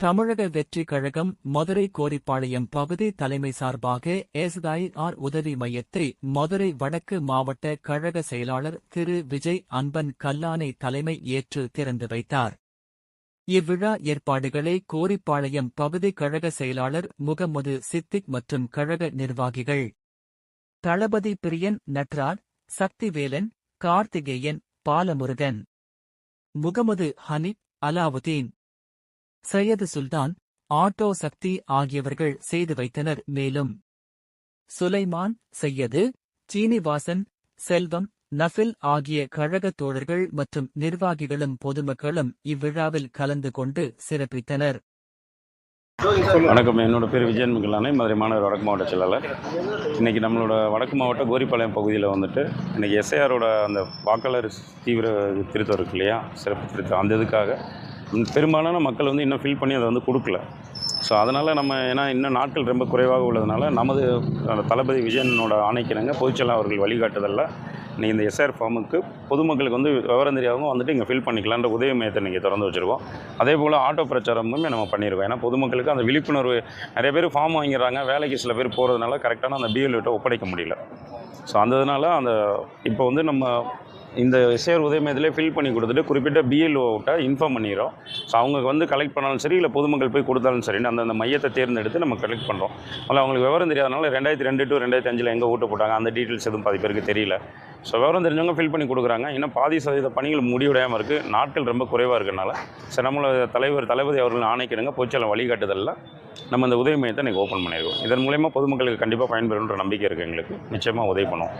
தமிழக வெற்றி கழகம் மதுரை கோரிப்பாளையம் பகுதி தலைமை சார்பாக எஸ்ஐஆர் உதவி மையத்தை மதுரை வடக்கு மாவட்ட கழக செயலாளர் திரு விஜய் அன்பன் கல்லானை தலைமை ஏற்று திறந்து வைத்தார். இவ்விழா ஏற்பாடுகளை கோரிப்பாளையம் பகுதி கழக செயலாளர் முகமது சித்திக் மற்றும் கழக நிர்வாகிகள் தளபதி பிரியன் நட்ராஜ் சக்திவேலன் கார்த்திகேயன் பாலமுருகன் முகமது ஹனீப் அலாவுதீன் சையது சுல்தான் ஆட்டோ சக்தி ஆகியவர்கள் செய்து வைத்தனர். மேலும் சுலைமான் சையது சீனிவாசன் செல்வம் நஃபில் ஆகிய கழகத் தோழர்கள் மற்றும் நிர்வாகிகளும் பொதுமக்களும் இவ்விழாவில் கலந்து கொண்டு சிறப்பித்தனர். வணக்கம். என்னோட பேர் விஜயன் மிகலானே மதுரை மாநகர் வடக்கு மாவட்ட செயலாளர். இன்றைக்கி நம்மளோட வடக்கு மாவட்ட கோரிப்பாளையம் பகுதியில் வந்துட்டு இன்றைக்கி எஸ்ஐஆரோட அந்த வாக்காளர் தீவிர திருத்தம் இருக்கு இல்லையா? சிறப்பு திருத்தம். அந்த இதுக்காக பெரும்பாலான மக்கள் வந்து இன்னும் ஃபில் பண்ணி அதை வந்து கொடுக்கல. ஸோ அதனால் நம்ம ஏன்னா இன்னும் நாட்கள் ரொம்ப குறைவாக உள்ளதுனால நமது தளபதி விஜயனோட ஆணைக்கிணங்க பொதுச்செயலாளர் அவர்கள் வழிகாட்டுதலில். நீங்கள் இந்த எஸ்ஆர் ஃபார்முக்கு பொதுமக்களுக்கு வந்து விவரம் தெரியாதவங்க வந்துட்டு இங்கே ஃபில் பண்ணிக்கலான்ற உதவி மையத்தை நீங்கள் திறந்து வச்சுருக்கோம். அதே போல் ஆட்டோ பிரச்சாரமுமே நம்ம பண்ணியிருக்கோம் ஏன்னா பொதுமக்களுக்கு அந்த விழிப்புணர்வு நிறைய பேர் ஃபார்ம் வாங்கிடுறாங்க. வேலைக்கு சில பேர் போகிறதுனால கரெக்டான அந்த பிஎல்விட்ட ஒப்படைக்க முடியல. ஸோ அந்த இதனால அந்த இப்போ வந்து நம்ம இந்த எஸ்ஆர் உதவி மையத்திலே ஃபில் பண்ணி கொடுத்துட்டு குறிப்பிட்ட பிஎல்ஓட்ட இன்ஃபார்ம் பண்ணிடுறோம். ஸோ அவங்க வந்து கலெக்ட் பண்ணாலும் சரி இல்லை பொதுமக்கள் போய் கொடுத்தாலும் சரி அந்த மையத்தை தேர்ந்தெடுத்து நம்ம கலெக்ட் பண்ணுறோம் அதில் அவங்களுக்கு விவரம் தெரியாதனால ரெண்டாயிரத்தி ரெண்டு டு ரெண்டாயிரத்தி அஞ்சில் எங்கே ஓட்டு போட்டாங்க அந்த டீட்டெயில்ஸ் எதுவும் பாதி பேருக்கு தெரியல. ஸோ விவரம் தெரிஞ்சவங்க ஃபில் பண்ணி கொடுக்குறாங்க. இன்னும் பாதி சதவீத பணிகள் முடிவடையாமல் இருக்குது நாட்கள் ரொம்ப குறைவாக இருக்கனால சரி நம்மளோட தலைவர் தளபதி அவர்கள் ஆணைக்கிடுங்க பொதுச்செயலாளர் வழிகாட்டுதலில். நம்ம இந்த உதவி மையத்தை இன்றைக்கி ஓப்பன் பண்ணியிருக்கோம் இதன் மூலயமா பொதுமக்களுக்கு கண்டிப்பாக பயன்பெறுன்ற நம்பிக்கை இருக்குது எங்களுக்கு. நிச்சயமாக உதவி பண்ணுவோம்.